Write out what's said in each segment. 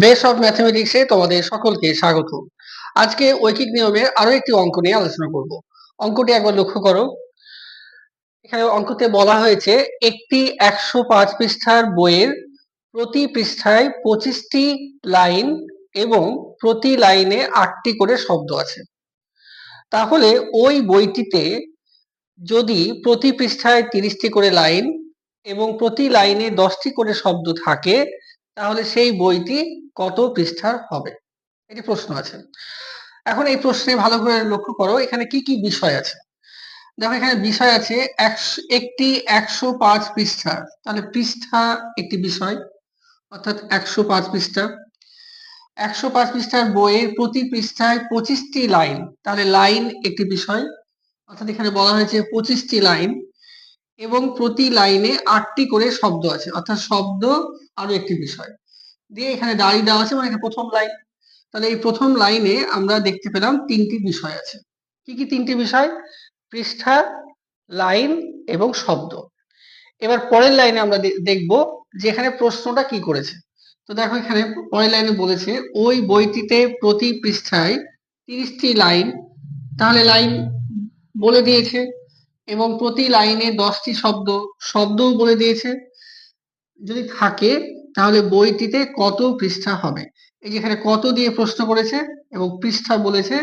Base of ম্যাথমেটিক্সে তোমাদের সকলকে স্বাগত। আজকে ঐকিক নিয়মের আরও একটি অঙ্ক নিয়ে আলোচনা করব। অঙ্কটি একবার লক্ষ্য করো। এখানে অঙ্কতে বলা হয়েছে, একটি একশো পাঁচ পৃষ্ঠার বইয়ের প্রতি পৃষ্ঠায় পঁচিশটি লাইন এবং প্রতি লাইনে আটটি করে শব্দ আছে। তাহলে ওই বইটিতে যদি প্রতি পৃষ্ঠায় তিরিশটি করে লাইন এবং প্রতি লাইনে দশটি করে শব্দ থাকে তাহলে সেই বইটি কত পৃষ্ঠার হবে? এটি প্রশ্ন আছে। এখন এই প্রশ্নে ভালো করে লক্ষ্য করো, এখানে কি কি বিষয় আছে? দেখো এখানে বিষয় আছে একটি একশো পাঁচ পৃষ্ঠা। তাহলে পৃষ্ঠা একটি বিষয়, অর্থাৎ একশো পাঁচ পৃষ্ঠা। একশো পাঁচ পৃষ্ঠার বইয়ের প্রতি পৃষ্ঠায় পঁচিশটি লাইন। তাহলে লাইন একটি বিষয়, অর্থাৎ এখানে বলা হয়েছে পঁচিশটি লাইন। এবং প্রতি লাইনে আটটি করে শব্দ আছে। অর্থাৎ শব্দ আরও একটি বিষয়। দিয়ে এখানে দাড়ি দেওয়া আছে মানে প্রথম লাইন তাহলে এই প্রথম লাইনে আমরা দেখতে পেলাম তিনটি বিষয় আছে। কি কি তিনটি বিষয়? পৃষ্ঠা লাইন এবং শব্দ। এবার পরের লাইনে আমরা দেখব যে এখানে প্রশ্নটা কি করেছে। তো দেখো এখানে পরের লাইনে বলেছে, ওই বইটিতে প্রতি পৃষ্ঠায় তিরিশটি লাইন তাহলে লাইন বলে দিয়েছে। এবং প্রতি লাইনে দশটি শব্দ, শব্দও বলে দিয়েছে। যদি থাকে, তাহলে বইটিতে কত পৃষ্ঠা হবে? এই যেখানে কত দিয়ে প্রশ্ন করেছে এবং পৃষ্ঠা বলেছে,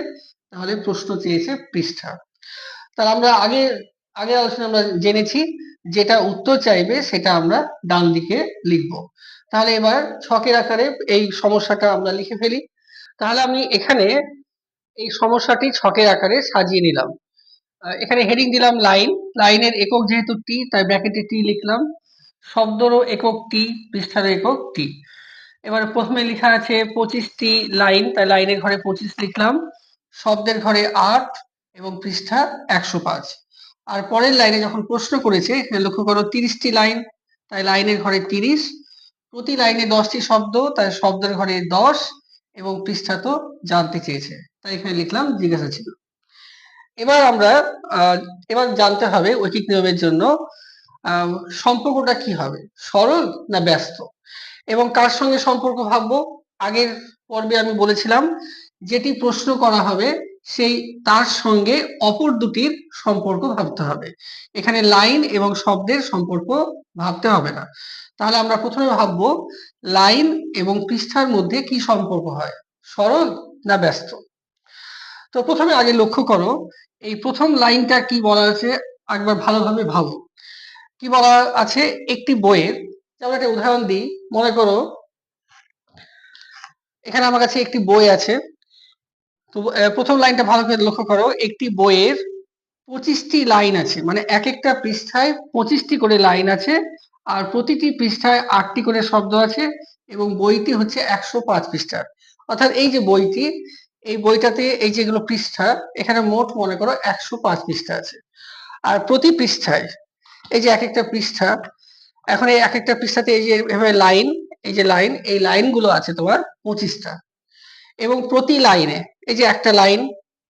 তাহলে প্রশ্ন চেয়েছে পৃষ্ঠা। তাহলে আমরা আগে আগে আলোচনা আমরা জেনেছি, যেটা উত্তর চাইবে সেটা আমরা ডান দিকে লিখব। তাহলে এবার ছকের আকারে এই সমস্যাটা আমরা লিখে ফেলি। তাহলে আমি এখানে এই সমস্যাটি ছকের আকারে সাজিয়ে নিলাম। এখানে হেডিং দিলাম লাইন লাইনের একক যেহেতু টি তাই ব্র্যাকেটে টি লিখলাম। শব্দরও একক টি পৃষ্ঠার একক টি এবার প্রথমে লেখা আছে পঁচিশটি লাইন তাই লাইনের ঘরে পঁচিশ লিখলাম। শব্দের ঘরে আট এবং পৃষ্ঠা একশো পাঁচ। আর পরের লাইনে যখন প্রশ্ন করেছে লক্ষ্য করো তিরিশটি লাইন তাই লাইনের ঘরে তিরিশ। প্রতি লাইনে দশটি শব্দ, তাই শব্দের ঘরে দশ এবং পৃষ্ঠা তো জানতে চেয়েছে। তাই এখানে লিখলাম, জিজ্ঞাসা ছিল। এবার আমরা এবার জানতে হবে ঐকিক নিয়মের জন্য সম্পর্কটা কি হবে? সরল না ব্যস্ত? এবং কার সঙ্গে সম্পর্ক ভাববো? আগের পর্বে আমি বলেছিলাম, যেটি প্রশ্ন করা হবে, সেই তার সঙ্গে অপর দুটির সম্পর্ক ভাবতে হবে। এখানে লাইন এবং শব্দের সম্পর্ক ভাবতে হবে না। তাহলে আমরা প্রথমে ভাববো, লাইন এবং পৃষ্ঠার মধ্যে কি সম্পর্ক হয়? সরল না ব্যস্ত? তো প্রথমে আগে লক্ষ্য করো, এই প্রথম লাইনটা কি বলা আছে? একবার ভালোভাবে ভাবো। কি বলা আছে? একটি বইয়ের, যেমন একটা উদাহরণ দিই, মনে করো, এখানে আমার কাছে একটি বই আছে। তো প্রথম লাইনটা ভালো করে লক্ষ্য করো, একটি বইয়ের পঁচিশটি লাইন আছে মানে এক একটা পৃষ্ঠায় পঁচিশটি করে লাইন আছে, আর প্রতিটি পৃষ্ঠায় আটটি করে শব্দ আছে, এবং বইটি হচ্ছে একশো পাঁচ পৃষ্ঠার। অর্থাৎ এই যে বইটি এই বইটাতে এই যেগুলো পৃষ্ঠা, এখানে মোট মনে করো একশো পাঁচ পৃষ্ঠা আছে। আর প্রতি পৃষ্ঠায় এই যে এক একটা পৃষ্ঠা, এখন এই এক একটা পৃষ্ঠাতে এই যে এভাবে লাইন, এই যে লাইন, এই লাইনগুলো আছে তোমার পঁচিশটা। এবং প্রতি লাইনে এই যে একটা লাইন,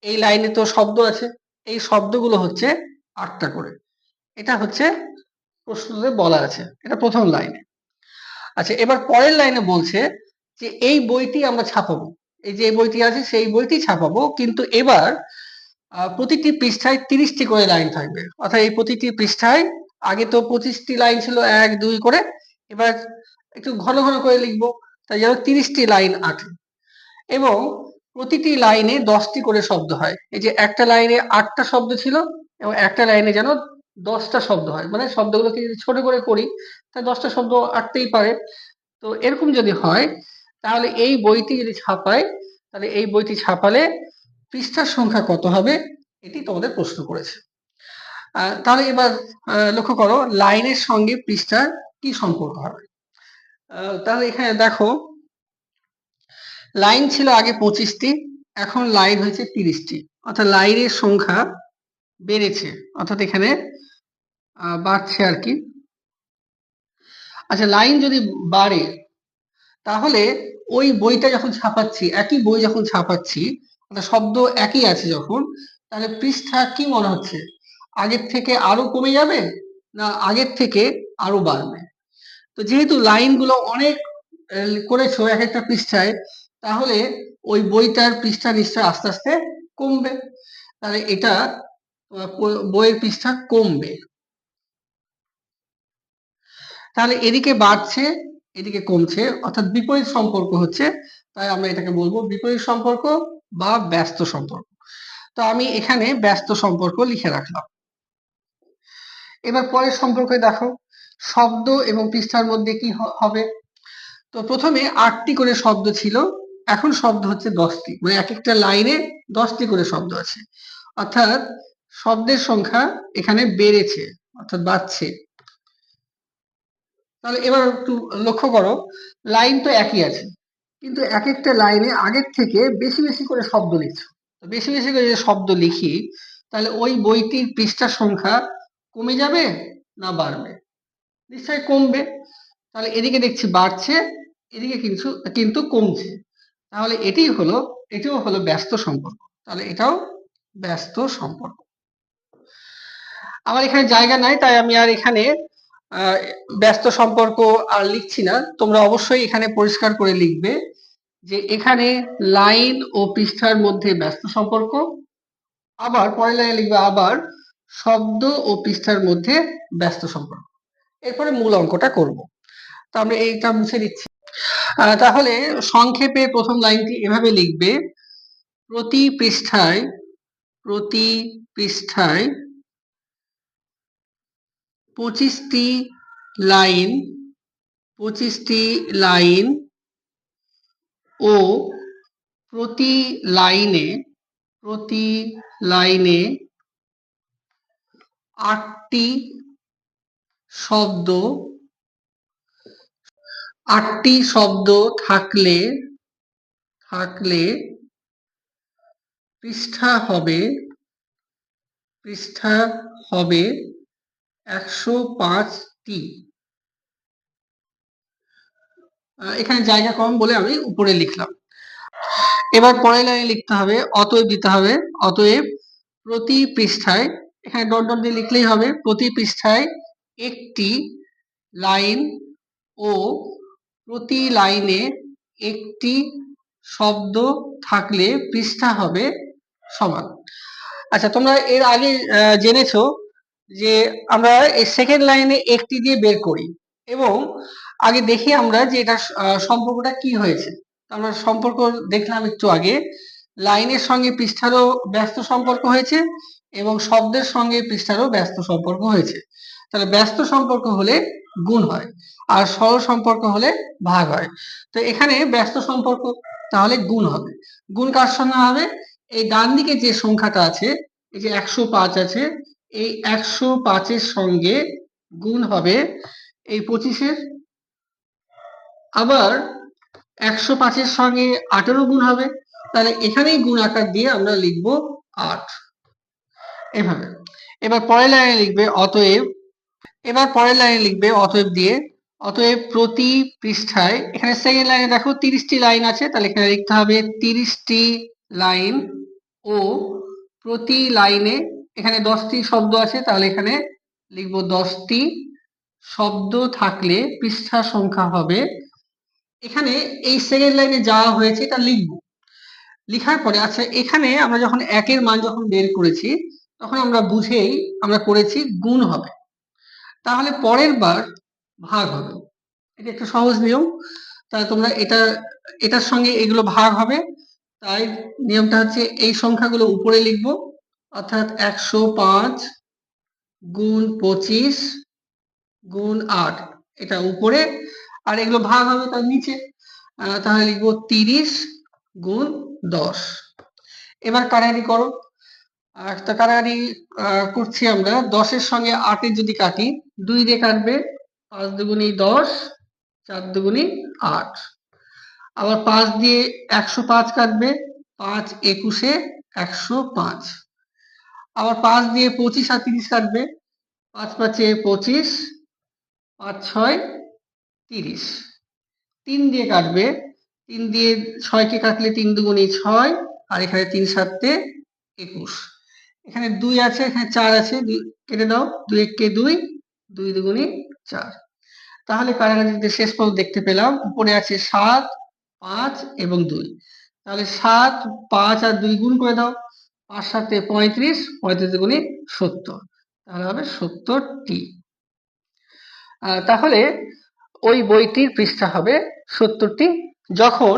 এই লাইনে তো শব্দ আছে, এই শব্দগুলো হচ্ছে আটটা করে। এটা হচ্ছে প্রশ্নতে বলা আছে, এটা প্রথম লাইনে। আচ্ছা এবার পরের লাইনে বলছে যে এই বইটি আমরা ছাপাবো। এই যে বইটি আছে, সেই বইটি ছাপাবো। কিন্তু এবার প্রতিটি পৃষ্ঠায় তিরিশটি করে লাইন থাকবে। অর্থাৎ এই প্রতিটি পৃষ্ঠায় আগে তো পঁচিশটি লাইন ছিল, এক, দুই করে। এবার একটু ঘন ঘন করে লিখব, তাই যেন তিরিশটি লাইন আটে। এবং প্রতিটি লাইনে দশটি করে শব্দ হয়। এই যে একটা লাইনে আটটা শব্দ ছিল, এবং একটা লাইনে যেন দশটা শব্দ হয়। মানে শব্দগুলোকে যদি ছোট করে করি, তাহলে দশটা শব্দ আটতেই পারে। তো এরকম যদি হয় তাহলে এই বইটি যদি ছাপায় তাহলে এই বইটি ছাপালে পৃষ্ঠার সংখ্যা কত হবে? এটি তোমাদের প্রশ্ন করেছে। তাহলে এবার লক্ষ্য করো, লাইনের সঙ্গে পৃষ্ঠার কি সম্পর্ক হবে? তাহলে এখানে দেখো, লাইন ছিল আগে পঁচিশটি, এখন লাইন হয়েছে তিরিশটি। অর্থাৎ লাইনের সংখ্যা বেড়েছে। অর্থাৎ এখানে বাড়ছে আর কি। আচ্ছা লাইন যদি বাড়ে তাহলে ওই বইটা যখন ছাপাচ্ছি, একই বই যখন ছাপাচ্ছি শব্দ একই আছে যখন, তাহলে পৃষ্ঠা কি মনে হচ্ছে? আগের থেকে আরও কমে যাবে না আগের থেকে আরও বাড়বে? তো যেহেতু লাইনগুলো অনেক করেছ এক একটা পৃষ্ঠায়, তাহলে ওই বইটার পৃষ্ঠা নিশ্চয় আস্তে আস্তে কমবে। তাহলে এটা বইয়ের পৃষ্ঠা কমবে। তাহলে এদিকে বাড়ছে এদিকে কমছে, অর্থাৎ বিপরীত সম্পর্ক হচ্ছে, তাই আমরা এটাকে বলব বিপরীত সম্পর্ক বা ব্যস্ত সম্পর্ক। তো আমি এখানে ব্যস্ত সম্পর্ক লিখে রাখলাম। এবার পরের সম্পর্কে দেখো, শব্দ এবং পৃষ্ঠার মধ্যে কি হবে? তো প্রথমে আটটি করে শব্দ ছিল, এখন শব্দ হচ্ছে দশটি মানে এক একটা লাইনে দশটি করে শব্দ আছে। অর্থাৎ শব্দের সংখ্যা এখানে বেড়েছে, অর্থাৎ বাড়ছে। তাহলে এবার একটু লক্ষ্য করো লাইন তো একই আছে, কিন্তু এক একটা লাইনে আগের থেকে বেশি বেশি করে শব্দ লিখছো। বেশি বেশি করে যে শব্দ লিখি, তাহলে ওই বইটির পৃষ্ঠার সংখ্যা কমে যাবে না বাড়বে? নিশ্চয়ই কমবে। তাহলে এদিকে দেখছি বাড়ছে, এদিকে কিন্তু কিন্তু কমছে। তাহলে এটিই হলো, এটিও হলো ব্যস্ত সম্পর্ক। তাহলে এটাও ব্যস্ত সম্পর্ক। আমার এখানে জায়গা নাই, তাই আমি আর এখানে ব্যস্ত সম্পর্ক আর লিখছি না। তোমরা অবশ্যই এখানে পরিষ্কার করে লিখবে যে এখানে লাইন ও পৃষ্ঠার মধ্যে ব্যস্ত সম্পর্ক, আবার পরের লাইনে লিখবে আবার শব্দ ও পৃষ্ঠার মধ্যে ব্যস্ত সম্পর্ক। এরপরে মূল অঙ্কটা করব। তো আমরা এইটা মুছে দিচ্ছি তাহলে সংক্ষেপে প্রথম লাইনটি এভাবে লিখবে, প্রতি পৃষ্ঠায় প্রতি পৃষ্ঠায় পঁচিশটি লাইন পঁচিশটি লাইন ও প্রতি লাইনে প্রতি লাইনে আটটি শব্দ আটটি শব্দ থাকলে থাকলে পৃষ্ঠা হবে পৃষ্ঠা হবে একশো পাঁচটি এখানে জায়গা কম বলে আমি উপরে লিখলাম। এবার পরের লাইনে লিখতে হবে, অতএব দিতে হবে, অতএব প্রতি পৃষ্ঠায়, এখানে ডট ডট দিয়ে লিখলেই হবে, প্রতি পৃষ্ঠায় একটি লাইন ও প্রতি লাইনে একটি শব্দ থাকলে পৃষ্ঠা হবে সমান। আচ্ছা তোমরা এর আগে জেনেছো যে আমরা এই সেকেন্ড লাইনে একটি দিয়ে বের করি এবং আগে দেখি আমরা যে এটা সম্পর্কটা কি হয়েছে। আমরা সম্পর্ক দেখলাম একটু আগে। লাইনের সঙ্গে পৃষ্ঠারও ব্যস্ত সম্পর্ক হয়েছে এবং শব্দের সঙ্গে পৃষ্ঠারও ব্যস্ত সম্পর্ক হয়েছে। তাহলে ব্যস্ত সম্পর্ক হলে গুণ হয় আর সরল সম্পর্ক হলে ভাগ হয়। তো এখানে ব্যস্ত সম্পর্ক তাহলে গুণ হবে। গুণ কার সঙ্গে হবে? এই ডান দিকে যে সংখ্যাটা আছে, এই যে একশো পাঁচ আছে এই একশো পাঁচের সঙ্গে গুণ হবে এই পঁচিশের। আবার একশো পাঁচের সঙ্গে আঠেরো গুণ হবে। তাহলে এখানেই গুণ আকার দিয়ে আমরা লিখব আট। এভাবে। এবার পরের লাইনে লিখবে, অতএব এবার পরের লাইনে লিখবে, অতএব দিয়ে। অতএব প্রতি পৃষ্ঠায়, এখানে সেকেন্ড লাইনে দেখো তিরিশটি লাইন আছে, তাহলে এখানে লিখতে হবে তিরিশটি লাইন ও প্রতি লাইনে এখানে দশটি শব্দ আছে, তাহলে এখানে লিখব দশটি শব্দ থাকলে পৃষ্ঠা সংখ্যা হবে। এখানে এই সেকেন্ড লাইনে যা হয়েছে এটা লিখব। লিখার পরে আচ্ছা এখানে আমরা যখন একের মান যখন বের করেছি, তখন আমরা বুঝেই আমরা করেছি গুণ হবে। তাহলে পরের বার ভাগ হবে। এটা একটা সহজ নিয়ম। তাই তোমরা এটা, এটার সঙ্গে এগুলো ভাগ হবে। তাই নিয়মটা হচ্ছে এই সংখ্যাগুলো উপরে লিখব। অর্থাৎ একশো পাঁচ গুণ পঁচিশ গুণ আট। এটা উপরে, আর এগুলো ভাগ হবে তার নিচে। তাহলে লিখব তিরিশ গুণ দশ। এবার কারাগারি করো। তা কারাগারি করছি আমরা। দশের সঙ্গে আটের যদি কাটি, দুই দিয়ে কাটবে, পাঁচ দুগুণি দশ, চার দুগুণি আট। আবার পাঁচ দিয়ে একশো পাঁচ কাটবে, পাঁচ একুশে একশো পাঁচ। আবার পাঁচ দিয়ে পঁচিশ আর তিরিশ কাটবে। পাঁচ পাঁচে পঁচিশ, পাঁচ ছয়, তিরিশ। তিন দিয়ে কাটবে। তিন দিয়ে ছয়কে কাটলে তিন দুগুণি ছয়, আর এখানে তিন সাতে একুশ। এখানে দুই আছে, এখানে চার আছে, দুই কেটে দাও দুই এককে দুই দুই দুগুণি চার। তাহলে কারাগারিতে শেষ পর্যন্ত দেখতে পেলাম। উপরে আছে সাত, পাঁচ এবং দুই। তাহলে সাত, পাঁচ আর দুই গুণ করে দাও। পাঁচ সাথে পঁয়ত্রিশ পঁয়ত্রিশ গুণে সত্তর। তাহলে হবে সত্তরটি তাহলে ওই বইটির পৃষ্ঠা হবে সত্তরটি যখন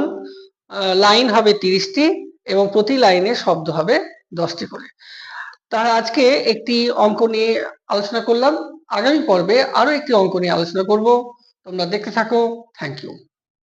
লাইন হবে তিরিশটি এবং প্রতি লাইনে শব্দ হবে দশটি করে। তার আজকে একটি অঙ্ক নিয়ে আলোচনা করলাম। আগামী পর্বে আরও একটি অঙ্ক নিয়ে আলোচনা করব। তোমরা দেখতে থাকো। Thank you